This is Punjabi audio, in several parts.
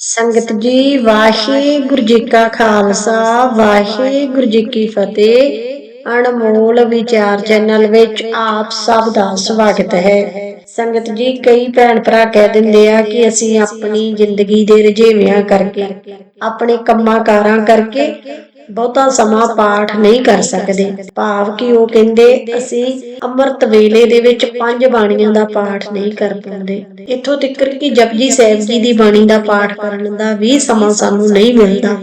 ਸੰਗਤ ਜੀ, ਵਾਹਿਗੁਰੂ ਜੀ ਕਾ ਖਾਲਸਾ, ਵਾਹਿਗੁਰੂ ਜੀ ਕੀ ਫਤਿਹ। ਅਣਮੋਲ ਵਿਚਾਰ ਚੈਨਲ ਵਿੱਚ ਆਪ ਸਭ ਦਾ ਸਵਾਗਤ ਹੈ। ਸੰਗਤ ਜੀ, ਕਈ ਭੈਣ ਭਰਾ ਕਹਿ ਦਿੰਦੇ ਆ ਕਿ ਅਸੀਂ ਆਪਣੀ ਜ਼ਿੰਦਗੀ ਦੇ ਰਜੇਵਿਆਂ ਕਰਕੇ, ਆਪਣੇ ਕੰਮਾਂ ਕਾਰਾਂ ਕਰਕੇ ਬਹੁਤਾ ਸਮਾਂ ਪਾਠ ਨਹੀਂ ਕਰ ਸਕਦੇ। ਭਾਵ ਕਿ ਉਹ ਕਹਿੰਦੇ, ਅਸੀਂ ਅੰਮ੍ਰਿਤ ਵੇਲੇ ਦੇ ਵਿੱਚ ਪੰਜ ਬਾਣੀਆਂ ਦਾ ਪਾਠ ਨਹੀਂ ਕਰ ਪਾਉਂਦੇ। ਇੱਥੋਂ ਤੱਕ ਕਿ ਜਪਜੀ ਸਾਹਿਬ ਜੀ ਦੀ ਬਾਣੀ ਦਾ ਪਾਠ ਕਰਨ ਦਾ ਵੀ ਸਮਾਂ ਸਾਨੂੰ ਨਹੀਂ ਮਿਲਦਾ।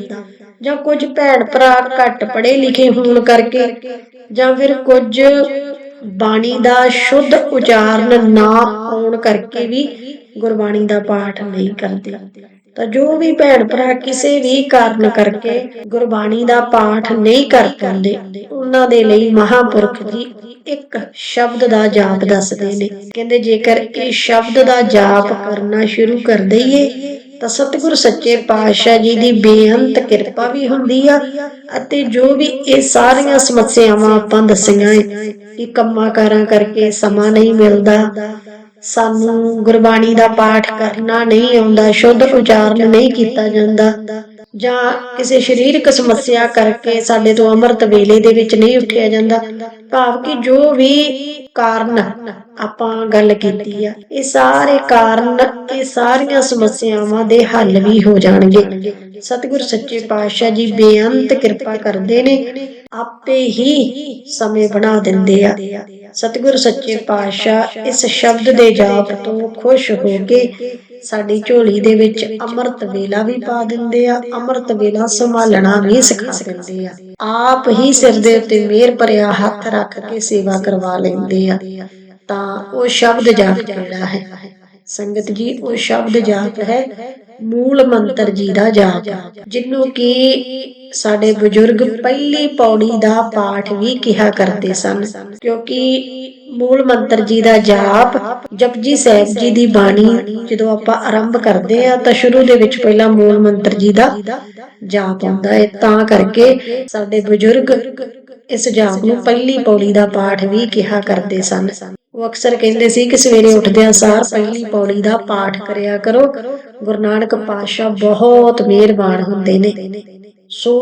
ਜਾਂ ਕੁਝ ਭੈਣ ਭਰਾ ਘੱਟ ਪੜ੍ਹੇ ਲਿਖੇ ਹੋਣ ਕਰਕੇ, ਜਾਂ ਫਿਰ ਕੁਝ ਬਾਣੀ ਦਾ ਸ਼ੁੱਧ ਉਚਾਰਨ ਨਾ ਆਉਣ ਕਰਕੇ ਵੀ ਗੁਰਬਾਣੀ ਦਾ ਪਾਠ ਨਹੀਂ ਕਰਦੇ। ਤਾਂ ਜੋ ਵੀ ਭੈਣ ਭਰਾ ਕਿਸੇ ਵੀ ਕਾਰਨ ਕਰਕੇ ਗੁਰਬਾਣੀ ਦਾ ਪਾਠ ਨਹੀਂ ਕਰ ਪਾਉਂਦੇ, ਉਹਨਾਂ ਦੇ ਲਈ ਮਹਾਪੁਰਖ ਜੀ ਇੱਕ ਸ਼ਬਦ ਦਾ ਜਾਪ ਦੱਸਦੇ ਨੇ। ਕਹਿੰਦੇ ਜੇਕਰ ਇਹ ਸ਼ਬਦ ਦਾ ਜਾਪ ਕਰਨਾ ਸ਼ੁਰੂ ਕਰ ਦਈਏ, ਤਾਂ ਸਤਿਗੁਰ ਸੱਚੇ ਪਾਤਸ਼ਾਹ ਜੀ ਦੀ ਬੇਅੰਤ ਕਿਰਪਾ ਵੀ ਹੁੰਦੀ ਆ ਅਤੇ ਜੋ ਵੀ ਇਹ ਸਾਰੀਆਂ ਸਮੱਸਿਆਵਾਂ ਆਪਾਂ ਦੱਸੀਆਂ ਏ, ਕਿ ਕੰਮਾਂ ਕਾਰਾਂ ਕਰਕੇ ਸਮਾਂ ਨਹੀਂ ਮਿਲਦਾ ਸਾਨੂੰ ਗੁਰਬਾਣੀ ਦਾ ਪਾਠ ਕਰਨਾ ਨਹੀਂ ਆਉਂਦਾ, ਸ਼ੁੱਧ ਉਚਾਰਨ ਨਹੀਂ ਕੀਤਾ ਜਾਂਦਾ। ਜਾਂ ਕਿਸੇ ਸਰੀਰਕ ਸਮੱਸਿਆ ਕਰਕੇ ਸਾਡੇ ਤੋਂ ਅੰਮ੍ਰਿਤ ਵੇਲੇ ਦੇ ਵਿੱਚ ਨਹੀਂ ਉੱਠਿਆ ਜਾਂਦਾ। ਭਾਵ ਕਿ ਜੋ ਵੀ ਕਾਰਨ ਆਪਾਂ ਗੱਲ ਕੀਤੀ ਆ, ਇਹ ਸਾਰੇ ਕਾਰਨ, ਇਹ ਸਾਰੀਆਂ ਸਮੱਸਿਆਵਾਂ ਦੇ ਹੱਲ ਵੀ ਹੋ ਜਾਣਗੇ। ਸਤਿਗੁਰ ਸੱਚੇ ਪਾਤਸ਼ਾਹ ਜੀ ਬੇਅੰਤ ਕਿਰਪਾ ਕਰਦੇ ਨੇ, ਆਪੇ ਹੀ ਸਮੇਂ ਬਣਾ ਦਿੰਦੇ ਆ। ਸਤਿਗੁਰ ਸੱਚੇ ਪਾਤਸ਼ਾਹ ਇਸ ਸ਼ਬਦ ਦੇ ਜਾਪ ਤੋਂ ਖੁਸ਼ ਹੋ ਕੇ ਸਾਡੀ ਝੋਲੀ ਦੇ ਵਿੱਚ ਅੰਮ੍ਰਿਤ ਵੇਲਾ ਵੀ ਪਾ ਦਿੰਦੇ ਆ, ਅੰਮ੍ਰਿਤ ਵੇਲਾ ਸੰਭਾਲਣਾ ਵੀ ਸਿਖਾ ਦਿੰਦੇ ਆ। ਆਪ ਹੀ ਸਿਰ ਦੇ ਉੱਤੇ ਮਿਹਰ ਭਰਿਆ ਹੱਥ ਰੱਖ ਕੇ ਸੇਵਾ ਕਰਵਾ ਲੈਂਦੇ ਆ। ਤਾਂ ਉਹ ਸ਼ਬਦ ਜਾਪ ਕਿਹੜਾ ਹੈ? ਸੰਗਤ ਜੀ, ਉਹ ਸ਼ਬਦ ਜਾਪ ਹੈ ਮੂਲ ਮੰਤਰ ਜੀ ਦਾ ਜਾਪ ਜਿਹਨੂੰ ਕਿ ਸਾਡੇ ਬਜ਼ੁਰਗ ਪਹਿਲੀ ਪੌੜੀ ਦਾ ਪਾਠ ਵੀ ਕਿਹਾ ਕਰਦੇ ਸਨ। ਕਿਉਂਕਿ ਮੂਲ ਮੰਤਰ ਜੀ ਦਾ ਜਾਪ ਜਪਜੀ ਸਾਹਿਬ ਜੀ ਦੀ ਬਾਣੀ ਜਦੋਂ ਆਪਾਂ ਆਰੰਭ ਕਰਦੇ ਆ ਤਾਂ ਸ਼ੁਰੂ ਦੇ ਵਿੱਚ ਪਹਿਲਾਂ ਮੂਲ ਮੰਤਰ ਜੀ ਦਾ ਜਾਪ ਆਉਂਦਾ ਹੈ। ਤਾਂ ਕਰਕੇ ਸਾਡੇ ਬਜ਼ੁਰਗ ਇਸ ਜਾਪ ਨੂੰ ਪਹਿਲੀ ਪੌੜੀ ਦਾ ਪਾਠ ਵੀ ਕਿਹਾ ਕਰਦੇ ਸਨ। ਉਹ ਅਕਸਰ ਕਹਿੰਦੇ ਸੀ ਕਿ ਸਵੇਰੇ ਉੱਠਦਿਆਂ ਸਾਰ ਪਹਿਲੀ ਪੌੜੀ ਦਾ ਪਾਠ ਕਰਿਆ ਕਰੋ। ਗੁਰੂ ਨਾਨਕ ਪਾਤਸ਼ਾਹ ਬਹੁਤ ਮਿਹਰਬਾਨ ਹੁੰਦੇ ਨੇ। ਸੋ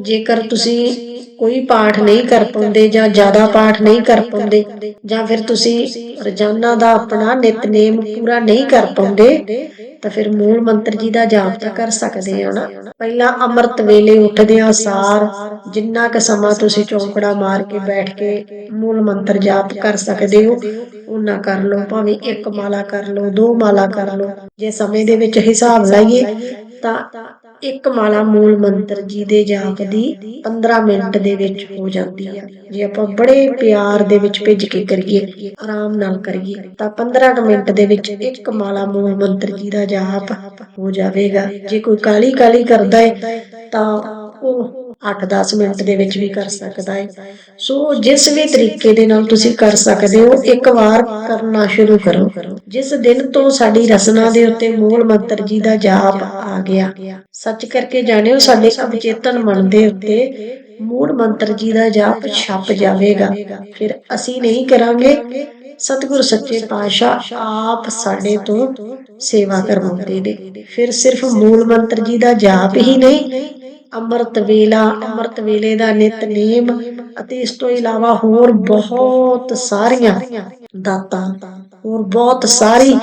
ਜੇਕਰ ਤੁਸੀਂ ਕੋਈ ਪਾਠ ਨਹੀਂ ਕਰ ਪਾਉਂਦੇ ਜਾਂ ਜ਼ਿਆਦਾ ਪਾਠ ਨਹੀਂ ਕਰ ਪਾਉਂਦੇ ਜਾਂ ਫਿਰ ਤੁਸੀਂ ਰੋਜ਼ਾਨਾ ਦਾ ਆਪਣਾ ਨਿਤਨੇਮ ਪੂਰਾ ਨਹੀਂ ਕਰ ਪਾਉਂਦੇ, ਤਾਂ ਫਿਰ ਮੂਲ ਮੰਤਰ ਜੀ ਦਾ ਜਾਪ ਤਾਂ ਕਰ ਸਕਦੇ ਹੋ ਨਾ। ਪਹਿਲਾਂ ਅੰਮ੍ਰਿਤ ਵੇਲੇ ਉੱਠਦਿਆਂ ਸਾਰ, ਜਿੰਨਾ ਕ ਸਮਾਂ ਤੁਸੀਂ ਚੌਂਕੜਾ ਮਾਰ ਕੇ ਬੈਠ ਕੇ ਮੂਲ ਮੰਤਰ ਜਾਪ ਕਰ ਸਕਦੇ ਹੋ ਉਹਨਾਂ ਕਰ ਲਓ, ਭਾਵੇਂ ਇੱਕ ਮਾਲਾ ਕਰ ਲਓ, ਦੋ ਮਾਲਾ ਕਰ ਲਓ। ਜੇ ਸਮੇਂ ਦੇ ਵਿੱਚ ਹਿਸਾਬ ਲਾਈਏ, ਤਾਂ ਇੱਕ ਮਾਲਾ ਮੂਲ ਮੰਤਰ ਜੀ ਦੇ ਜਾਪ ਦੀ 15 ਮਿੰਟ ਦੇ ਵਿੱਚ ਹੋ ਜਾਂਦੀ ਆ। ਜੇ ਆਪਾਂ ਬੜੇ ਪਿਆਰ ਦੇ ਵਿੱਚ ਭਿੱਜ ਕੇ ਕਰੀਏ, ਆਰਾਮ ਨਾਲ ਕਰੀਏ, ਤਾਂ 15 ਮਿੰਟ ਦੇ ਵਿੱਚ ਇੱਕ ਮਾਲਾ ਮੂਲ ਮੰਤਰ ਜੀ ਦਾ ਜਾਪ ਹੋ ਜਾਵੇਗਾ। ਜੇ ਕੋਈ ਕਾਲੀ ਕਾਲੀ ਕਰਦਾ ਹੈ ਤਾਂ ਉਹ 8-10 ਮਿੰਟ ਦੇ ਵਿੱਚ ਵੀ ਕਰ ਸਕਦਾ ਹੈ ਸੋ ਜਿਸ ਵੀ ਤਰੀਕੇ ਦੇ ਨਾਲ ਤੁਸੀਂ ਕਰ ਸਕਦੇ ਹੋ, ਇੱਕ ਵਾਰ ਕਰਨਾ ਸ਼ੁਰੂ ਕਰੋ। ਜਿਸ ਦਿਨ ਤੋਂ ਸਾਡੀ ਰਸਨਾ ਦੇ ਉੱਤੇ ਮੂਲ ਮੰਤਰ ਜੀ ਦਾ ਜਾਪ ਆ ਗਿਆ, ਸੱਚ ਕਰਕੇ ਜਾਣਿਓ ਸਾਡੇ ਅਵਚੇਤਨ ਮਨ ਦੇ ਉੱਤੇ ਮੂਲ ਮੰਤਰ ਜੀ ਦਾ ਜਾਪ ਛਪ ਜਾਵੇਗਾ। ਫਿਰ ਅਸੀਂ ਨਹੀਂ ਕਰਾਂਗੇ, ਸਤਿਗੁਰ ਸੱਚੇ ਪਾਤਸ਼ਾਹ ਆਪ ਸਾਡੇ ਤੋਂ ਸੇਵਾ ਕਰਵਾਉਂਦੇ ਨੇ। ਫਿਰ ਸਿਰਫ ਮੂਲ ਮੰਤਰ ਜੀ ਦਾ ਜਾਪ ਹੀ ਨਹੀਂ ਅੰਮ੍ਰਿਤ ਵੇਲਾ, ਅੰਮ੍ਰਿਤ ਵੇਲੇ ਦਾ ਨਿਤਨੇਮ ਅਤੇ ਇਸ ਤੋਂ ਇਲਾਵਾ ਹੋਰ ਬਹੁਤ ਸਾਰੀਆਂ ਦਾਤਾਂ, ਹੋਰ ਬਹੁਤ ਸਾਰੀ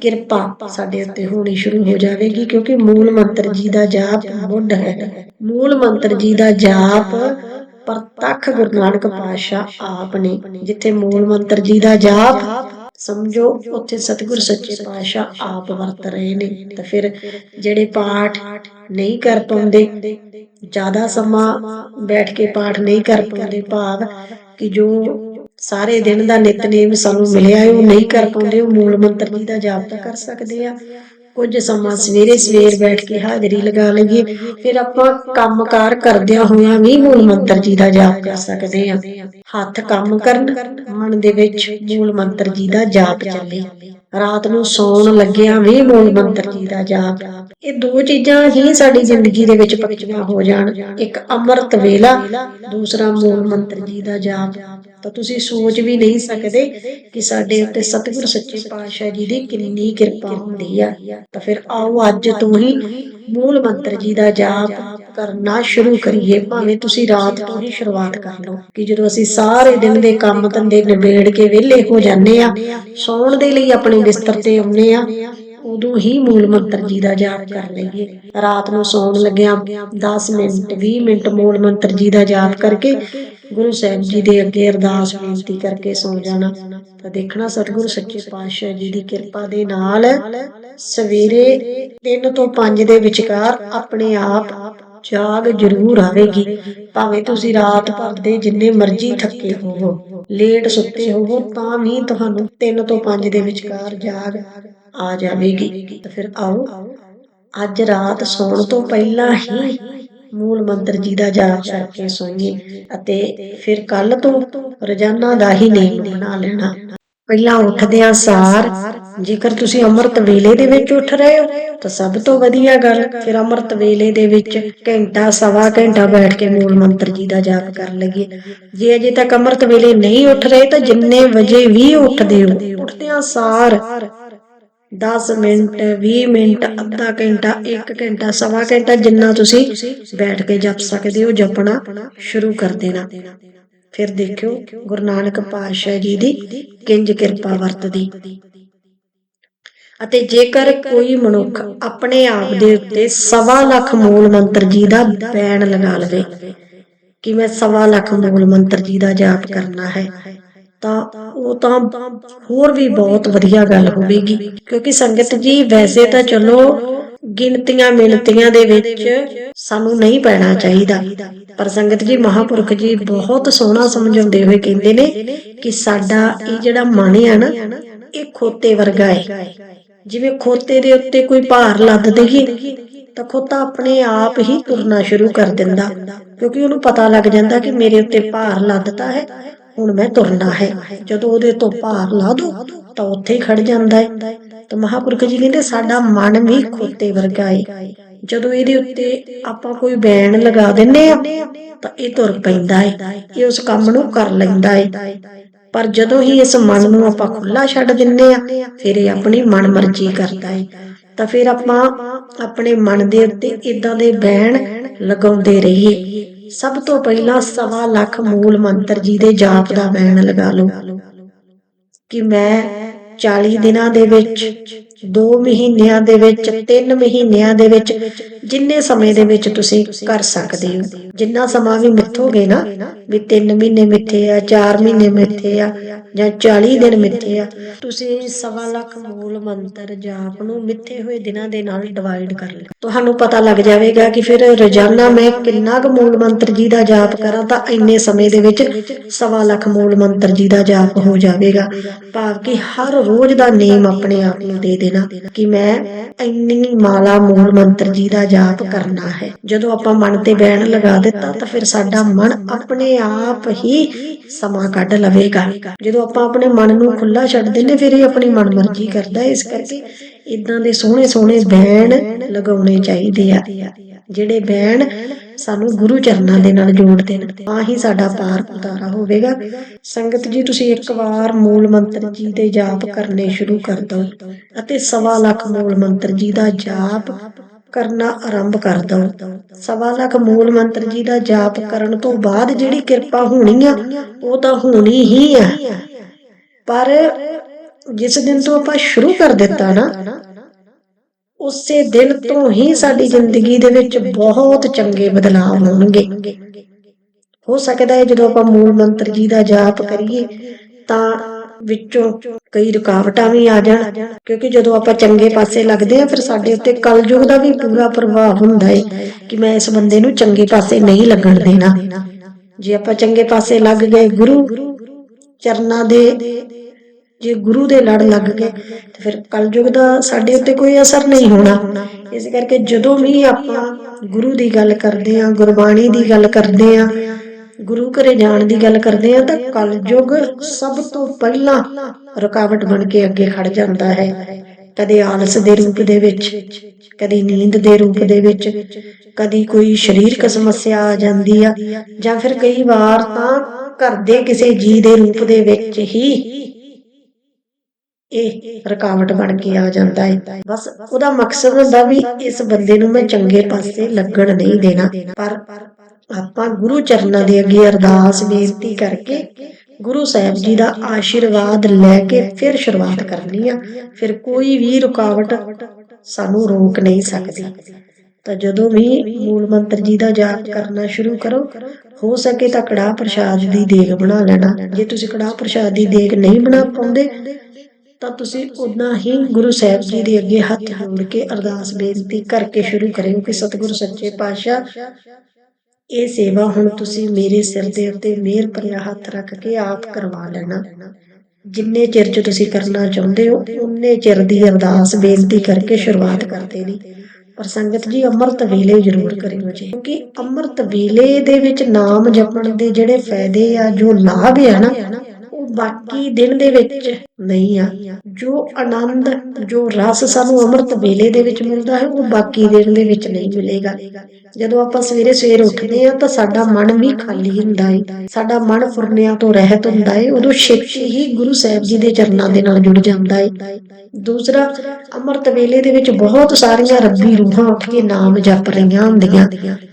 ਕਿਰਪਾ ਸਾਡੇ ਉੱਤੇ ਹੋਣੀ ਸ਼ੁਰੂ ਹੋ ਜਾਵੇਗੀ ਕਿਉਂਕਿ ਮੂਲ ਮੰਤਰ ਜੀ ਦਾ ਜਾਪ ਮੁੱਢ ਹੈ। ਮੂਲ ਮੰਤਰ ਜੀ ਦਾ ਜਾਪ ਪ੍ਰਤੱਖ ਗੁਰੂ ਨਾਨਕ ਪਾਤਸ਼ਾਹ ਆਪ ਨੇ, ਜਿੱਥੇ ਮੂਲ ਮੰਤਰ ਜੀ ਦਾ ਜਾਪ ਸਮਝੋ, ਉੱਥੇ ਸਤਿਗੁਰ ਸੱਚੇ ਪਾਤਸ਼ਾਹ ਆਪ ਵਰਤ ਰਹੇ ਨੇ। ਤਾਂ ਫਿਰ ਜਿਹੜੇ ਪਾਠ ਨਹੀਂ ਕਰ ਪਾਉਂਦੇ, ਜ਼ਿਆਦਾ ਸਮਾਂ ਬੈਠ ਕੇ ਪਾਠ ਨਹੀਂ ਕਰ ਪਾਉਂਦੇ, ਭਾਵ ਕਿ ਜੋ ਸਾਰੇ ਦਿਨ ਦਾ ਨਿਤਨੇਮ ਸਾਨੂੰ ਮਿਲਿਆ ਹੈ, ਉਹ ਨਹੀਂ ਕਰ ਪਾਉਂਦੇ, ਉਹ ਮੂਲ ਮੰਤਰ ਜੀ ਦਾ ਜਾਪ ਤਾਂ ਕਰ ਸਕਦੇ ਆ। ਕੁਝ ਸਮਾਂ ਸਵੇਰੇ ਸਵੇਰ ਬੈਠ ਕੇ ਹਾਜ਼ਰੀ ਲਗਾ ਲਈਏ ਫਿਰ ਆਪਾਂ ਕੰਮਕਾਰ ਕਰਦਿਆਂ ਹੋਇਆਂ ਵੀ ਮੂਲ ਮੰਤਰ ਜੀ ਦਾ ਜਾਪ ਕਰ ਸਕਦੇ ਆ ਹੱਥ ਕੰਮ ਕਰਨ ਮਨ ਦੇ ਵਿੱਚ ਮੂਲ ਮੰਤਰ ਜੀ ਦਾ ਜਾਪ ਚੱਲੇ। ਰਾਤ ਨੂੰ ਸੌਣ ਲੱਗਿਆਂ ਵੀ ਮੂਲ ਮੰਤਰ ਜੀ ਦਾ ਜਾਪ। ਇਹ ਦੋ ਚੀਜ਼ਾਂ ਹੀ ਸਾਡੀ ਜ਼ਿੰਦਗੀ ਦੇ ਵਿੱਚ ਪੱਕੀਆਂ ਹੋ ਜਾਣ। ਇੱਕ ਅੰਮ੍ਰਿਤ ਵੇਲਾ, ਦੂਸਰਾ ਮੂਲ ਮੰਤਰ ਜੀ ਦਾ ਜਾਪ। ਤਾਂ ਤੁਸੀਂ ਸੋਚ ਵੀ ਨਹੀਂ ਸਕਦੇ ਕਿ ਸਾਡੇ ਉੱਤੇ ਸਤਿਗੁਰ ਸੱਚੇ ਪਾਤਸ਼ਾਹ ਜੀ ਦੀ ਕਿੰਨੀ ਕਿਰਪਾ ਹੁੰਦੀ ਆ। ਤਾਂ ਫਿਰ ਆਓ ਅੱਜ ਤੋਂ ਹੀ ਮੂਲ ਮੰਤਰ ਜੀ ਦਾ ਜਾਪ ਕਰਨਾ ਸ਼ੁਰੂ ਕਰੀਏ, ਭਾਵੇਂ ਤੁਸੀਂ ਰਾਤ ਤੋਂ ਹੀ ਸ਼ੁਰੂਆਤ ਕਰ ਲਓ, ਕਿ ਜਦੋਂ ਅਸੀਂ ਸਾਰੇ ਦਿਨ ਦੇ ਕੰਮ ਧੰਦੇ ਨਿਬੇੜ ਕੇ ਵਿਹਲੇ ਹੋ ਜਾਂਦੇ ਆ ਸੌਣ ਦੇ ਲਈ ਆਪਣੇ ਬਿਸਤਰ ਤੇ ਆਉਂਦੇ ਆ ਉਦੋਂ ਹੀ ਮੂਲ ਮੰਤਰ ਜੀ ਦਾ ਜਾਪ ਕਰ ਲਈਏ। ਰਾਤ ਨੂੰ ਸੌਣ ਲੱਗਿਆਂ 10 ਮਿੰਟ 20 ਮਿੰਟ ਮੂਲ ਮੰਤਰ ਜੀ ਦਾ ਜਾਪ ਕਰਕੇ ਗੁਰੂ ਸਾਹਿਬ ਜੀ ਦੇ ਅੱਗੇ ਅਰਦਾਸ ਬੇਨਤੀ ਕਰਕੇ ਸੌ ਜਾਣਾ। ਤਾਂ ਦੇਖਣਾ ਸਤਿਗੁਰੂ ਸੱਚੇ ਪਾਤਸ਼ਾਹ ਜੀ ਦੀ ਕਿਰਪਾ ਦੇ ਨਾਲ ਸਵੇਰੇ 3 ਤੋਂ 5 ਦੇ ਵਿਚਕਾਰ ਆਪਣੇ ਆਪ ਜਾਗ ਜ਼ਰੂਰ ਆਵੇਗੀ। ਭਾਵੇਂ ਤੁਸੀਂ ਰਾਤ ਭਰ ਦੇ ਜਿੰਨੇ ਮਰਜ਼ੀ ਥੱਕੇ ਹੋਵੋ, ਲੇਟ ਸੁੱਤੇ ਹੋਵੋ, ਤਾਂ ਵੀ ਤੁਹਾਨੂੰ 3 ਤੋਂ 5 ਦੇ ਵਿਚਕਾਰ ਜਾਗ ਆ ਜਾਵੇਗੀ। ਤਾਂ ਫਿਰ ਆਓ, ਅੱਜ ਰਾਤ ਸੌਣ ਤੋਂ ਪਹਿਲਾਂ ਹੀ ਮੂਲ ਮੰਤਰ ਜੀ ਦਾ ਜਾਪ ਕਰਕੇ ਸੋਈਏ ਅਤੇ ਫਿਰ ਕੱਲ ਤੋਂ ਰੋਜ਼ਾਨਾ ਦਾ ਹੀ ਨੇਮ ਬਣਾ ਲੈਣਾ। ਪਹਿਲਾਂ ਉੱਠਦਿਆਂ ਸਾਰ। ਜੇਕਰ ਤੁਸੀਂ ਅੰਮ੍ਰਿਤ ਵੇਲੇ ਦੇ ਵਿੱਚ ਉੱਠ ਰਹੇ ਹੋ, ਤਾਂ ਸਭ ਤੋਂ ਵਧੀਆ ਗੱਲ, ਫਿਰ ਅੰਮ੍ਰਿਤ ਵੇਲੇ ਦੇ ਵਿੱਚ ਘੰਟਾ, ਸਵਾ ਘੰਟਾ ਬੈਠ ਕੇ ਮੂਲ ਮੰਤਰ ਜੀ ਦਾ ਜਾਪ ਕਰ ਲਈਏ। ਜੇ ਅਜੇ ਤੱਕ ਅੰਮ੍ਰਿਤ ਵੇਲੇ ਨਹੀਂ ਉੱਠ ਰਹੇ, ਤਾਂ ਜਿੰਨੇ ਵਜੇ ਵੀ ਉੱਠਦੇ ਹੋ ਉੱਠਦਿਆਂ ਸਾਰ। 10 ਮਿੰਟ 20 ਮਿੰਟ, ਅੱਧਾ ਘੰਟਾ 1 ਘੰਟਾ, ਸਵਾ ਘੰਟਾ ਜਿੰਨਾ ਤੁਸੀਂ ਬੈਠ ਕੇ ਜਪ ਸਕਦੇ ਹੋ, ਜਪਣਾ ਸ਼ੁਰੂ ਕਰ ਦੇਣਾ। ਫਿਰ ਦੇਖਿਓ ਗੁਰੂ ਨਾਨਕ ਪਾਤਸ਼ਾਹ ਜੀ ਦੀ ਕਿੰਜ ਕਿਰਪਾ ਵਰਤਦੀ। ਅਤੇ ਜੇਕਰ ਕੋਈ ਮਨੁੱਖ ਆਪਣੇ ਆਪ ਦੇ ਉੱਤੇ ਸਵਾ ਲੱਖ ਮੂਲ ਮੰਤਰ ਜੀ ਦਾ ਬੈਣ ਲਗਾ ਲਵੇ, ਕਿ ਮੈਂ ਸਵਾ ਲੱਖ ਮੂਲ ਮੰਤਰ ਜੀ ਦਾ ਜਾਪ ਕਰਨਾ ਹੈ, ਤਾਂ ਉਹ ਤਾਂ ਹੋਰ ਵੀ ਬਹੁਤ ਵਧੀਆ ਗੱਲ ਹੋਵੇਗੀ। ਕਿਉਂਕਿ ਸੰਗਤ ਜੀ, ਵੈਸੇ ਤਾਂ ਚਲੋ ਗਿਣਤੀਆਂ ਮਿਣਤੀਆਂ ਦੇ ਵਿੱਚ ਸਾਨੂੰ ਨਹੀਂ ਪੈਣਾ ਚਾਹੀਦਾ। ਪਰ ਸੰਗਤ ਜੀ ਮਹਾਪੁਰਖ ਜੀ ਬਹੁਤ ਸੋਹਣਾ ਸਮਝਾਉਂਦੇ ਹੋਏ ਕਹਿੰਦੇ ਨੇ ਕਿ ਸਾਡਾ ਇਹ ਜਿਹੜਾ ਮਨ ਆ ਨਾ, ਇਹ ਖੋਤੇ ਵਰਗਾ ਹੈ ਜਿਵੇਂ ਖੋਤੇ ਦੇ ਉੱਤੇ ਕੋਈ ਭਾਰ ਲੱਦ ਦਈਏ ਤਾਂ ਖੋਤਾ ਆਪਣੇ ਆਪ ਹੀ ਤੁਰਨਾ ਸ਼ੁਰੂ ਕਰ ਦਿੰਦਾ। ਕਿਉਂਕਿ ਉਹਨੂੰ ਪਤਾ ਲੱਗ ਜਾਂਦਾ ਕਿ ਮੇਰੇ ਉੱਤੇ ਭਾਰ ਲੱਦਤਾ ਹੈ, ਹੁਣ ਮੈਂ ਤੁਰਨਾ ਹੈ। ਜਦੋਂ ਉਹਦੇ ਤੋਂ ਭਾਰ ਲਾ ਦੋ ਤਾਂ ਉੱਥੇ ਹੀ ਖੜ ਜਾਂਦਾ ਹੈ ਤਾਂ ਮਹਾਪੁਰਖ ਜੀ ਕਹਿੰਦੇ ਸਾਡਾ ਮਨ ਵੀ ਖੋਤੇ ਵਰਗਾ ਹੈ ਜਦੋਂ ਇਹਦੇ ਉੱਤੇ ਆਪਾਂ ਕੋਈ ਬੈਣ ਲਗਾ ਦਿੰਨੇ ਆ, ਤਾਂ ਇਹ ਤੁਰ ਪੈਂਦਾ ਹੈ ਇਹ ਉਸ ਕੰਮ ਨੂੰ ਕਰ ਲੈਂਦਾ ਹੈ ਪਰ ਜਦੋਂ ਹੀ ਇਸ ਮਨ ਨੂੰ ਆਪਾਂ ਖੁੱਲਾ ਛੱਡ ਦਿੰਨੇ ਆ, ਫਿਰ ਇਹ ਆਪਣੀ ਮਨ ਮਰਜ਼ੀ ਕਰਦਾ ਏ। ਤਾਂ ਫਿਰ ਆਪਾਂ ਆਪਣੇ ਮਨ ਦੇ ਉੱਤੇ ਇਦਾਂ ਦੇ ਬੈਣ ਲਗਾਉਂਦੇ ਰਹੀਏ। ਸਭ ਤੋਂ ਪਹਿਲਾਂ ਸਵਾ ਲੱਖ ਮੂਲ ਮੰਤਰ ਜੀ ਦੇ ਜਾਪ ਦਾ ਬੈਣ ਲਗਾ ਲਓ। ਕਿ ਮੈਂ 40 ਦਿਨਾਂ ਦੇ ਵਿੱਚ 2 ਮਹੀਨਿਆਂ ਦੇ ਵਿੱਚ 3 ਮਹੀਨਿਆਂ ਦੇ ਵਿੱਚ, ਜਿੰਨੇ ਸਮੇਂ ਦੇ ਵਿੱਚ ਤੁਸੀਂ ਕਰ ਸਕਦੇ ਹੋ। ਜਿੰਨਾ ਸਮਾਂ ਵੀ ਮਿੱਥੋਗੇ ਨਾ, ਵੀ 3 ਮਹੀਨੇ ਮਿੱਥੇ ਆ 4 ਮਹੀਨੇ ਮਿੱਥੇ ਆ, ਜਾਂ 40 ਦਿਨ ਮਿੱਥੇ ਆ, ਤੁਸੀਂ ਸਵਾ ਲੱਖ ਮੂਲ ਮੰਤਰ ਜਾਪ ਨੂੰ ਮਿੱਥੇ ਹੋਏ ਦਿਨਾਂ ਦੇ ਨਾਲ ਡਿਵਾਈਡ ਕਰ ਲਓ। ਤੁਹਾਨੂੰ ਪਤਾ ਲੱਗ ਜਾਵੇਗਾ ਕਿ ਫਿਰ ਰੋਜ਼ਾਨਾ ਮੈਂ ਕਿੰਨਾ ਕੁ ਮੂਲ ਮੰਤਰ ਜੀ ਦਾ ਜਾਪ ਕਰਾਂ ਤਾਂ ਇੰਨੇ ਸਮੇਂ ਦੇ ਵਿੱਚ ਸਵਾ ਲੱਖ ਮੂਲ ਮੰਤਰ ਜੀ ਦਾ ਜਾਪ ਹੋ ਜਾਵੇਗਾ। ਭਾਵ ਕਿ ਹਰ ਰੋਜ਼ ਦਾ ਨੇਮ ਆਪਣੇ ਆਪ ਨੂੰ ਦੇ ਦੇਣਾ ਕਿ ਮੈਂ ਇੰਨੀ ਮਾਲਾ ਮੂਲ ਮੰਤਰ ਜੀ ਦਾ ਜਾਪ ਕਰਨਾ ਹੈ। ਜਦੋਂ ਆਪਾਂ ਮਨ ਤੇ ਬੈਣ ਲਗਾ ਦਿੱਤਾ ਤਾਂ ਫਿਰ ਸਾਡਾ ਮਨ ਆਪਣੇ ਆਪ ਹੀ ਸਮਾਂ ਕੱਢ ਲਵੇਗਾ। ਜਦੋਂ ਆਪਾਂ ਆਪਣੇ ਮਨ ਨੂੰ ਖੁੱਲਾ ਛੱਡ ਦਿੰਦੇ, ਫਿਰ ਇਹ ਆਪਣੀ ਮਨ ਮਰਜ਼ੀ ਕਰਦਾ ਇਸ ਕਰਕੇ ਇਦਾਂ ਦੇ ਸੋਹਣੇ ਸੋਹਣੇ ਬੈਣ ਲਗਾਉਣੇ ਚਾਹੀਦੇ ਆ। ਜਿਹੜੇ ਬੈਣ ਸਾਨੂੰ ਗੁਰੂ ਚਰਨਾਂ ਦੇ ਨਾਲ ਜੋੜਦੇ ਨੇ ਤਾਂ ਹੀ ਸਾਡਾ ਪਾਰ ਉਤਾਰਾ ਹੋਵੇਗਾ। ਸੰਗਤ ਜੀ, ਤੁਸੀਂ ਇੱਕ ਵਾਰ ਮੂਲ ਮੰਤਰ ਜੀ ਦੇ ਜਾਪ ਕਰਨੇ ਸ਼ੁਰੂ ਕਰ ਦਿਓ ਅਤੇ ਸਵਾ ਲੱਖ ਮੂਲ ਮੰਤਰ ਜੀ ਦਾ ਜਾਪ ਕਰਨਾ ਆਰੰਭ ਕਰ ਦਿਓ। ਸਵਾ ਲੱਖ ਮੂਲ ਮੰਤਰ ਜੀ ਦਾ ਜਾਪ ਕਰਨ ਤੋਂ ਬਾਅਦ ਜਿਹੜੀ ਕਿਰਪਾ ਹੋਣੀ ਆ, ਉਹ ਤਾਂ ਹੋਣੀ ਹੀ ਆ। ਪਰ ਜਿਸ ਦਿਨ ਤੋਂ ਆਪਾਂ ਸ਼ੁਰੂ ਕਰ ਦਿੱਤਾ ਨਾ ਉਸੇ ਦਿਨ ਤੋਂ ਹੀ ਸਾਡੀ ਜ਼ਿੰਦਗੀ ਦੇ ਵਿੱਚ ਬਹੁਤ ਚੰਗੇ ਬਦਲਾਅ ਹੋਣਗੇ ਹੋ ਸਕਦਾ ਹੈ ਜਦੋਂ ਆਪਾਂ ਮੂਲ ਮੰਤਰ ਜੀ ਦਾ ਜਾਪ ਕਰੀਏ, ਤਾਂ ਵਿੱਚੋਂ ਕਈ ਰੁਕਾਵਟਾਂ ਵੀ ਆ ਜਾਣ, ਕਿਉਂਕਿ ਜਦੋਂ ਆਪਾਂ ਚੰਗੇ ਪਾਸੇ ਲੱਗਦੇ ਆ ਫਿਰ ਸਾਡੇ ਉੱਤੇ ਕਲਯੁਗ ਦਾ ਵੀ ਪੂਰਾ ਪ੍ਰਭਾਵ ਹੁੰਦਾ ਹੈ ਕਿ ਮੈਂ ਇਸ ਬੰਦੇ ਨੂੰ ਚੰਗੇ ਪਾਸੇ ਨਹੀਂ ਲੱਗਣ ਦੇਣਾ। ਜੇ ਆਪਾਂ ਚੰਗੇ ਪਾਸੇ ਲੱਗ ਗਏ, ਗੁਰੂ ਚਰਨਾਂ ਦੇ ਜੇ ਗੁਰੂ ਦੇ ਲੜ ਲੱਗ ਗਏ, ਤੇ ਫਿਰ ਕਲਯੁਗ ਦਾ ਸਾਡੇ ਉੱਤੇ ਕੋਈ ਅਸਰ ਨਹੀਂ ਹੋਣਾ। ਇਸ ਕਰਕੇ ਜਦੋਂ ਵੀ ਆਪਾਂ ਗੁਰੂ ਦੀ ਗੱਲ ਕਰਦੇ ਆ ਗੁਰਬਾਣੀ ਦੀ ਗੱਲ ਕਰਦੇ ਆ ਗੁਰੂ ਘਰੇ ਜਾਣ ਦੀ ਗੱਲ ਕਰਦੇ ਆ ਤਾਂ ਕਲਯੁਗ ਸਭ ਤੋਂ ਪਹਿਲਾਂ ਰੁਕਾਵਟ ਬਣ ਕੇ ਅੱਗੇ ਖੜ ਜਾਂਦਾ ਹੈ। ਕਦੇ ਆਲਸ ਦੇ ਰੂਪ ਦੇ ਵਿੱਚ, ਕਦੀ ਨੀਂਦ ਦੇ ਰੂਪ ਦੇ ਵਿੱਚ, ਕਦੀ ਕੋਈ ਸਰੀਰਕ ਸਮੱਸਿਆ ਆ ਜਾਂਦੀ ਆ, ਜਾਂ ਫਿਰ ਕਈ ਵਾਰ ਤਾਂ ਘਰ ਦੇ ਕਿਸੇ ਜੀ ਦੇ ਰੂਪ ਦੇ ਵਿੱਚ ਹੀ ਇਹ ਰੁਕਾਵਟ ਬਣ ਕੇ ਆ ਜਾਂਦਾ ਹੈ ਬਸ ਉਹਦਾ ਮਕਸਦ ਹੁੰਦਾ ਵੀ ਇਸ ਬੰਦੇ ਨੂੰ ਮੈਂ ਚੰਗੇ ਪਾਸੇ ਲੱਗਣ ਨਹੀਂ ਦੇਣਾ। ਪਰ ਆਪਾਂ ਗੁਰੂ ਚਰਨਾਂ ਦੇ ਅੱਗੇ ਅਰਦਾਸ ਬੇਨਤੀ ਕਰਕੇ ਗੁਰੂ ਸਾਹਿਬ ਜੀ ਦਾ ਆਸ਼ੀਰਵਾਦ ਲੈ ਕੇ ਫਿਰ ਸ਼ੁਰੂਆਤ ਕਰਨੀ ਆ। ਫਿਰ ਕੋਈ ਵੀ ਰੁਕਾਵਟ ਸਾਨੂੰ ਰੋਕ ਨਹੀਂ ਸਕਦੀ। ਤਾਂ ਜਦੋਂ ਵੀ ਮੂਲ ਮੰਤਰ ਜੀ ਦਾ ਜਾਪ ਕਰਨਾ ਸ਼ੁਰੂ ਕਰੋ, ਹੋ ਸਕੇ ਤਾਂ ਕੜਾਹ ਪ੍ਰਸ਼ਾਦ ਦੀ ਦੇਗ ਬਣਾ ਲੈਣਾ। ਜੇ ਤੁਸੀਂ ਕੜਾਹ ਪ੍ਰਸ਼ਾਦ ਦੀ ਦੇਗ ਨਹੀਂ ਬਣਾ ਪਾਉਂਦੇ ਤਾਂ ਤੁਸੀਂ ਉਦਾਂ ਹੀ ਗੁਰੂ ਸਾਹਿਬ ਜੀ ਦੇ ਅੱਗੇ ਹੱਥ ਜੋੜ ਕੇ ਅਰਦਾਸ ਬੇਨਤੀ ਕਰਕੇ ਸ਼ੁਰੂ ਕਰਿਓ ਕਿ ਸਤਿਗੁਰੂ ਸੱਚੇ ਪਾਤਸ਼ਾਹ, ਇਹ ਸੇਵਾ ਹੁਣ ਤੁਸੀਂ ਮੇਰੇ ਸਿਰ ਦੇ ਉੱਤੇ ਮਿਹਰ ਭਰਿਆ ਹੱਥ ਰੱਖ ਕੇ ਆਪ ਕਰਵਾ ਲੈਣਾ। ਜਿੰਨੇ ਚਿਰ ਚ ਤੁਸੀਂ ਕਰਨਾ ਚਾਹੁੰਦੇ ਹੋ, ਉਨੇ ਚਿਰ ਦੀ ਅਰਦਾਸ ਬੇਨਤੀ ਕਰਕੇ ਸ਼ੁਰੂਆਤ ਕਰਦੇ ਨੇ ਪਰ ਸੰਗਤ ਜੀ, ਅੰਮ੍ਰਿਤ ਵੇਲੇ ਜ਼ਰੂਰ ਕਰਿਓ ਜੀ, ਕਿਉਂਕਿ ਅੰਮ੍ਰਿਤ ਵੇਲੇ ਦੇ ਵਿੱਚ ਨਾਮ ਜਪਣ ਦੇ ਜਿਹੜੇ ਫਾਇਦੇ ਆ, ਜੋ ਲਾਭ ਆ ਨਾ ਬਾਕੀ ਦਿਨ ਦੇ ਵਿੱਚ ਨਹੀਂ ਆ। ਜੋ ਆਨੰਦ, ਜੋ ਰਸ ਸਾਨੂੰ ਅੰਮ੍ਰਿਤ ਵੇਲੇ ਦੇ ਵਿੱਚ ਮਿਲਦਾ ਹੈ, ਉਹ ਬਾਕੀ ਦਿਨ ਦੇ ਵਿੱਚ ਨਹੀਂ ਮਿਲੇਗਾ। ਜਦੋਂ ਆਪਾਂ ਸਵੇਰੇ ਸਵੇਰ ਉੱਠਦੇ ਆ ਤਾਂ ਸਾਡਾ ਮਨ ਵੀ ਖਾਲੀ ਹੁੰਦਾ ਹੈ ਸਾਡਾ ਮਨ ਫੁਰਨਿਆਂ ਤੋਂ ਰਹਿਤ ਹੁੰਦਾ ਹੈ ਉਦੋਂ ਛੇਤੀ ਹੀ ਗੁਰੂ ਸਾਹਿਬ ਜੀ ਦੇ ਚਰਨਾਂ ਦੇ ਨਾਲ ਜੁੜ ਜਾਂਦਾ ਹੈ ਦੂਸਰਾ, ਅੰਮ੍ਰਿਤ ਵੇਲੇ ਦੇ ਵਿੱਚ ਬਹੁਤ ਸਾਰੀਆਂ ਰੱਬੀ ਰੂਹਾਂ ਉੱਠ ਕੇ ਨਾਮ ਜਪ ਰਹੀਆਂ ਹੁੰਦੀਆਂ।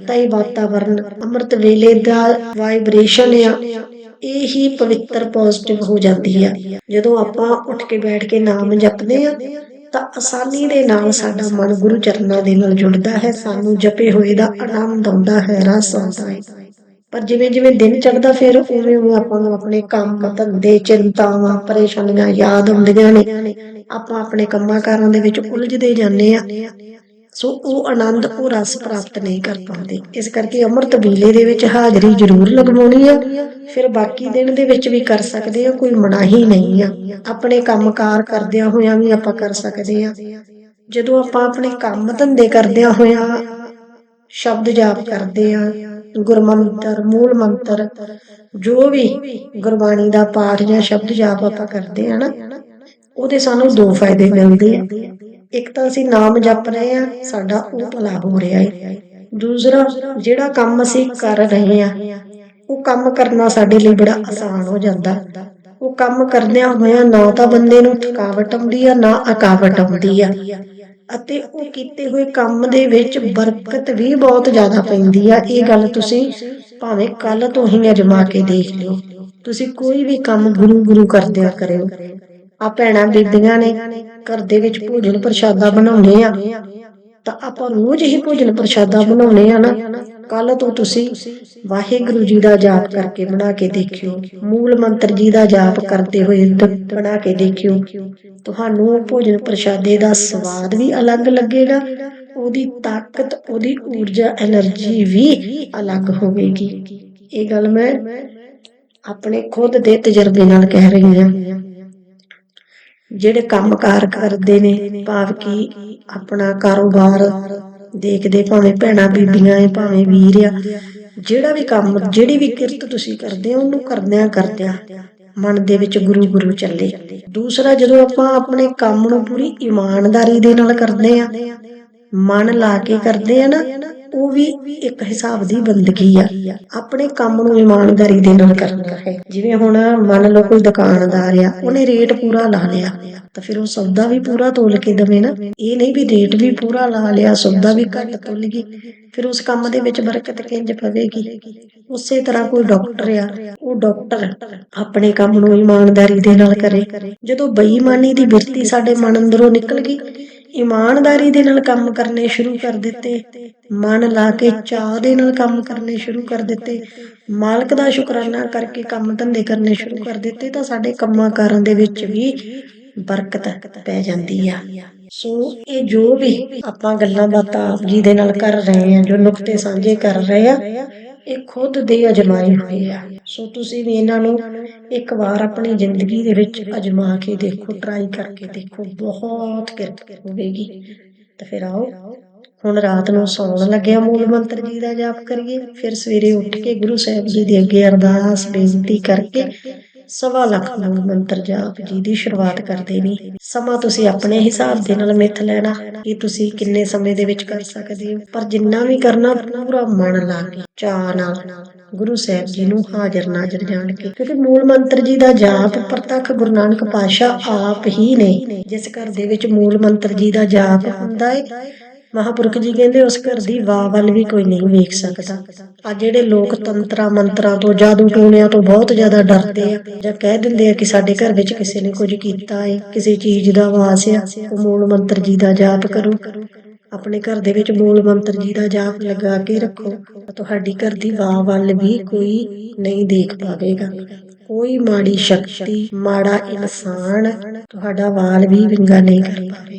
ਤਾਂ ਇਹ ਵਾਤਾਵਰਨ ਅੰਮ੍ਰਿਤ ਵੇਲੇ ਦਾ ਵਾਈਬ੍ਰੇਸ਼ਨ ਆ। ਇਹ ਹੀ ਪਵਿੱਤਰ ਪੋਜ਼ਿਟਿਵ ਹੋ ਜਾਂਦੀ ਆ। ਜਦੋਂ ਆਪਾਂ ਉੱਠ ਕੇ ਬੈਠ ਕੇ ਨਾਮ ਜਪਦੇ ਆ, ਤਾਂ ਆਸਾਨੀ ਦੇ ਨਾਲ ਸਾਡਾ ਮਨ ਗੁਰੂ ਚਰਨਾਂ ਦੇ ਨਾਲ ਜੁੜਦਾ ਹੈ। ਸਾਨੂੰ ਜਪੇ ਹੋਏ ਦਾ ਆਨੰਦ ਆਉਂਦਾ ਹੈ, ਰਸ ਆਉਂਦਾ ਹੈ। ਪਰ ਜਿਵੇਂ ਜਿਵੇਂ ਦਿਨ ਚੜ੍ਹਦਾ ਫਿਰ ਉਵੇਂ ਉਵੇਂ ਆਪਾਂ ਨੂੰ ਆਪਣੇ ਕੰਮ, ਧੰਦੇ, ਚਿੰਤਾਵਾਂ, ਪਰੇਸ਼ਾਨੀਆਂ ਯਾਦ ਆਉਂਦੀਆਂ ਨੇ। ਆਪਾਂ ਆਪਣੇ ਕੰਮਾਂ ਕਾਰਾਂ ਦੇ ਵਿੱਚ ਉਲਝਦੇ ਜਾਂਦੇ ਆ। ਸੋ ਉਹ ਆਨੰਦ ਉਹ ਰਸ ਪ੍ਰਾਪਤ ਨਹੀਂ ਕਰ ਪਾਉਂਦੇ। ਇਸ ਕਰਕੇ ਅੰਮ੍ਰਿਤ ਵੇਲੇ ਦੇ ਵਿੱਚ ਹਾਜ਼ਰੀ ਜ਼ਰੂਰ ਲਗਵਾਉਣੀ ਆ। ਫਿਰ ਬਾਕੀ ਦਿਨ ਦੇ ਵਿੱਚ ਵੀ ਕਰ ਸਕਦੇ ਆ ਕੋਈ ਮਨਾਹੀ ਨਹੀਂ ਆ। ਆਪਣੇ ਕੰਮਕਾਰ ਕਰਦਿਆਂ ਹੋਇਆਂ ਵੀ ਆਪਾਂ ਕਰ ਸਕਦੇ ਆ। ਜਦੋਂ ਆਪਾਂ ਆਪਣੇ ਕੰਮ ਧੰਦੇ ਕਰਦਿਆਂ ਹੋਇਆਂ ਸ਼ਬਦ ਜਾਪ ਕਰਦੇ ਆ ਗੁਰਮੰਤਰ ਮੂਲ ਮੰਤਰ ਜੋ ਵੀ ਗੁਰਬਾਣੀ ਦਾ ਪਾਠ ਜਾਂ ਸ਼ਬਦ ਜਾਪ ਆਪਾਂ ਕਰਦੇ ਆ ਨਾ ਉਹਦੇ ਸਾਨੂੰ ਦੋ ਫਾਇਦੇ ਮਿਲਦੇ ਆ। ਇੱਕ ਤਾਂ ਅਸੀਂ ਨਾਮ ਜਪ ਰਹੇ ਆ ਸਾਡਾ ਉਹ ਭਲਾ ਹੋ ਰਿਹਾ ਹੈ। ਦੂਸਰਾ, ਜਿਹੜਾ ਕੰਮ ਅਸੀਂ ਕਰ ਰਹੇ ਆ ਉਹ ਕੰਮ ਕਰਨਾ ਸਾਡੇ ਲਈ ਬੜਾ ਆਸਾਨ ਹੋ ਜਾਂਦਾ। ਉਹ ਕੰਮ ਕਰਦਿਆਂ ਹੋਇਆਂ ਨਾ ਤਾਂ ਬੰਦੇ ਨੂੰ ਥਕਾਵਟ ਆਉਂਦੀ ਆ, ਨਾ ਅਕਾਵਟ ਆਉਂਦੀ ਆ। ਅਤੇ ਉਹ ਕੀਤੇ ਹੋਏ ਕੰਮ ਦੇ ਵਿੱਚ ਬਰਕਤ ਵੀ ਬਹੁਤ ਜ਼ਿਆਦਾ ਪੈਂਦੀ ਆ। ਇਹ ਗੱਲ ਤੁਸੀਂ ਭਾਵੇਂ ਕੱਲ ਤੋਂ ਹੀ ਅਜਮਾ ਕੇ ਦੇਖ ਲਿਓ। ਤੁਸੀਂ ਕੋਈ ਵੀ ਕੰਮ ਗੁਰੂ ਗੁਰੂ ਕਰਦਿਆਂ ਕਰਿਓ। ਆ ਭੈਣਾਂ ਬੀਬੀਆਂ ਨੇ ਘਰ ਦੇ ਵਿੱਚ ਭੋਜਨ ਪ੍ਰਸ਼ਾਦਾ ਬਣਾਉਨੇ ਆ। ਤਾਂ ਆਪਾਂ ਰੋਜ਼ ਹੀ ਭੋਜਨ ਪ੍ਰਸ਼ਾਦਾ ਬਣਾਉਨੇ ਆ ਨਾ। ਕੱਲ ਤੋਂ ਤੁਸੀਂ ਵਾਹਿਗੁਰੂ ਜੀ ਦਾ ਜਾਪ ਕਰਕੇ ਬਣਾ ਕੇ ਦੇਖਿਓ। ਮੂਲ ਮੰਤਰ ਜੀ ਦਾ ਜਾਪ ਕਰਦੇ ਹੋਏ ਬਣਾ ਕੇ ਦੇਖਿਓ। ਤੁਹਾਨੂੰ ਭੋਜਨ ਪ੍ਰਸ਼ਾਦੇ ਦਾ ਸਵਾਦ ਵੀ ਅਲੱਗ ਲੱਗੇਗਾ। ਉਹਦੀ ਤਾਕਤ, ਉਹਦੀ ਊਰਜਾ એનર્ਜੀ ਵੀ ਅਲੱਗ ਹੋਵੇਗੀ। ਇਹ ਗੱਲ ਮੈਂ ਆਪਣੇ ਖੁਦ ਦੇ ਤਜਰਬੇ ਨਾਲ ਕਹਿ ਰਹੀ ਹਾਂ। ਜਿਹੜੇ ਕੰਮਕਾਰ ਕਰਦੇ ਨੇ, ਭਾਵ ਕਿ ਆਪਣਾ ਕਾਰੋਬਾਰ ਦੇਖਦੇ ਭਾਵੇਂ ਭੈਣਾਂ ਬੀਬੀਆਂ ਐ ਭਾਵੇਂ ਵੀਰ ਆ, ਜਿਹੜਾ ਵੀ ਕੰਮ, ਜਿਹੜੀ ਵੀ ਕਿਰਤ ਤੁਸੀਂ ਕਰਦੇ ਹੋ, ਉਹਨੂੰ ਕਰਦਿਆਂ ਕਰਦਿਆਂ ਮਨ ਦੇ ਵਿੱਚ ਗੁਰੂ ਗੁਰੂ ਚੱਲੇ। ਦੂਸਰਾ, ਜਦੋਂ ਆਪਾਂ ਆਪਣੇ ਕੰਮ ਨੂੰ ਪੂਰੀ ਇਮਾਨਦਾਰੀ ਦੇ ਨਾਲ ਕਰਦੇ ਆ, ਮਨ ਲਾ ਕੇ ਕਰਦੇ ਆ ਨਾ ਉਹ ਵੀ ਇੱਕ ਹਿਸਾਬ ਦੀ ਬੰਦਗੀ ਆ। ਆਪਣੇ ਕੰਮ ਨੂੰ ਇਮਾਨਦਾਰੀ ਦੇ ਨਾਲ ਕਰਨਾ ਹੈ। ਜਿਵੇਂ ਹੁਣ ਮੰਨ ਲਓ ਕੋਈ ਦੁਕਾਨਦਾਰ ਆ, ਉਹਨੇ ਰੇਟ ਪੂਰਾ ਲਾ ਲਿਆ। ਤਾਂ ਫਿਰ ਉਹ ਸੌਦਾ ਵੀ ਪੂਰਾ ਤੋਲ ਕੇ ਦਵੇ ਨਾ। ਇਹ ਨਹੀਂ ਵੀ ਰੇਟ ਵੀ ਪੂਰਾ ਲਾ ਲਿਆ, ਸੌਦਾ ਵੀ ਘੱਟ ਤੋਲ ਗਈ। ਫਿਰ ਉਸ ਕੰਮ ਦੇ ਵਿੱਚ ਬਰਕਤ ਕਿੰਜ ਪਵੇਗੀ? ਉਸੇ ਤਰ੍ਹਾਂ ਕੋਈ ਡਾਕਟਰ ਆ, ਉਹ ਡਾਕਟਰ ਆਪਣੇ ਕੰਮ ਨੂੰ ਇਮਾਨਦਾਰੀ ਦੇ ਨਾਲ ਕਰੇ। ਜਦੋਂ ਬੇਈਮਾਨੀ ਦੀ ਬਿਰਤੀ ਸਾਡੇ ਮਨ ਅੰਦਰੋਂ ਨਿਕਲ ਗਈ ਇਮਾਨਦਾਰੀ ਦੇ ਨਾਲ ਕੰਮ ਕਰਨੇ ਸ਼ੁਰੂ ਕਰ ਦਿੱਤੇ। ਮਨ ਲਾ ਕੇ ਚਾਹ ਦੇ ਨਾਲ ਕੰਮ ਕਰਨੇ ਸ਼ੁਰੂ ਕਰ ਦਿੱਤੇ। ਮਾਲਕ ਦਾ ਸ਼ੁਕਰਾਨਾ ਕਰਕੇ ਕੰਮ ਧੰਦੇ ਕਰਨੇ ਸ਼ੁਰੂ ਕਰ ਦਿੱਤੇ ਤਾਂ ਸਾਡੇ ਕੰਮਾਂ ਕਾਰਾਂ ਦੇ ਵਿੱਚ ਵੀ ਬਰਕਤ ਪੈ ਜਾਂਦੀ ਆ। ਸੋ ਇਹ ਜੋ ਵੀ ਆਪਾਂ ਗੱਲਾਂ ਬਾਤਾਂ ਆਪ ਜੀ ਦੇ ਨਾਲ ਕਰ ਰਹੇ ਆ ਜੋ ਨੁਕਤੇ ਸਾਂਝੇ ਕਰ ਰਹੇ ਆ ਇਹ ਖੁਦ ਦੇ ਅਜਮਾਏ ਹੋਏ ਆ। ਸੋ ਤੁਸੀਂ ਵੀ ਇਹਨਾਂ ਨੂੰ ਇੱਕ ਵਾਰ ਆਪਣੀ ਜ਼ਿੰਦਗੀ ਦੇ ਵਿੱਚ ਅਜਮਾ ਕੇ ਦੇਖੋ ਟਰਾਈ ਕਰਕੇ ਦੇਖੋ, ਬਹੁਤ ਕਿਰਤ ਹੋਵੇਗੀ। ਤਾਂ ਫਿਰ ਆਓ, ਹੁਣ ਰਾਤ ਨੂੰ ਸੌਣ ਲੱਗਿਆ ਮੂਲ ਮੰਤਰ ਜੀ ਦਾ ਜਾਪ ਕਰੀਏ। ਫਿਰ ਸਵੇਰੇ ਉੱਠ ਕੇ ਗੁਰੂ ਸਾਹਿਬ ਜੀ ਦੇ ਅੱਗੇ ਅਰਦਾਸ ਬੇਨਤੀ ਕਰਕੇ ਸਵਾ ਲੱਖ ਮੂਲ ਮੰਤਰ ਜਾਪ ਜੀ ਦੀ ਸ਼ੁਰੂਆਤ ਕਰਦੇ ਨੇ। ਸਮਾਂ ਤੁਸੀਂ ਆਪਣੇ ਹਿਸਾਬ ਦੇ ਨਾਲ ਮਿੱਥ ਲੈਣਾ, ਕਿ ਤੁਸੀਂ ਕਿੰਨੇ ਸਮੇਂ ਦੇ ਵਿੱਚ ਕਰ ਸਕਦੇ ਹੋ। ਪਰ ਜਿੰਨਾ ਵੀ ਕਰਨਾ ਪੂਰਾ ਮਨ ਲਾ ਕੇ, ਚਾਅ ਨਾਲ ਗੁਰੂ ਸਾਹਿਬ ਜੀ ਨੂੰ ਹਾਜ਼ਰ ਨਾਜ਼ਰ ਜਾਣ ਕੇ। ਕਿਉਂਕਿ ਮੂਲ ਮੰਤਰ ਜੀ ਦਾ ਜਾਪ ਪ੍ਰਤੱਖ ਗੁਰੂ ਨਾਨਕ ਪਾਤਸ਼ਾਹ ਆਪ ਹੀ ਨੇ। ਜਿਸ ਘਰ ਦੇ ਵਿੱਚ ਮੂਲ ਮੰਤਰ ਜੀ ਦਾ ਜਾਪ ਹੁੰਦਾ ਹੈ ਮਹਾਪੁਰਖ ਜੀ ਕਹਿੰਦੇ, ਉਸ ਘਰ ਦੀ ਵਾਹ ਵੱਲ ਵੀ ਕੋਈ ਨਹੀਂ ਵੇਖ ਸਕਦਾ। ਆ ਜਿਹੜੇ ਲੋਕ ਤੰਤਰਾ ਮੰਤਰਾਂ ਤੋਂ, ਜਾਦੂ ਟੂਣਿਆਂ ਤੋਂ ਬਹੁਤ ਜ਼ਿਆਦਾ ਡਰਦੇ ਆ ਜਾਂ ਕਹਿ ਦਿੰਦੇ ਆ ਕਿ ਸਾਡੇ ਘਰ ਵਿੱਚ ਕਿਸੇ ਨੇ ਕੁਝ ਕੀਤਾ ਹੈ ਕਿਸੇ ਚੀਜ਼ ਦਾ ਵਾਸ ਆ, ਉਹ ਮੂਲ ਮੰਤਰ ਜੀ ਦਾ ਜਾਪ ਕਰੋ। ਆਪਣੇ ਘਰ ਦੇ ਵਿੱਚ ਮੂਲ ਮੰਤਰ ਜੀ ਦਾ ਜਾਪ ਲਗਾ ਕੇ ਰੱਖੋ ਤੁਹਾਡੀ ਘਰ ਦੀ ਵਾਹ ਵੱਲ ਵੀ ਕੋਈ ਨਹੀਂ ਦੇਖ ਪਾਵੇਗਾ। ਕੋਈ ਮਾੜੀ ਸ਼ਕਤੀ, ਮਾੜਾ ਇਨਸਾਨ ਤੁਹਾਡਾ ਵਾਲ ਵੀ ਵਿੰਗਾ ਨਹੀਂ ਕਰ ਪਾਵੇ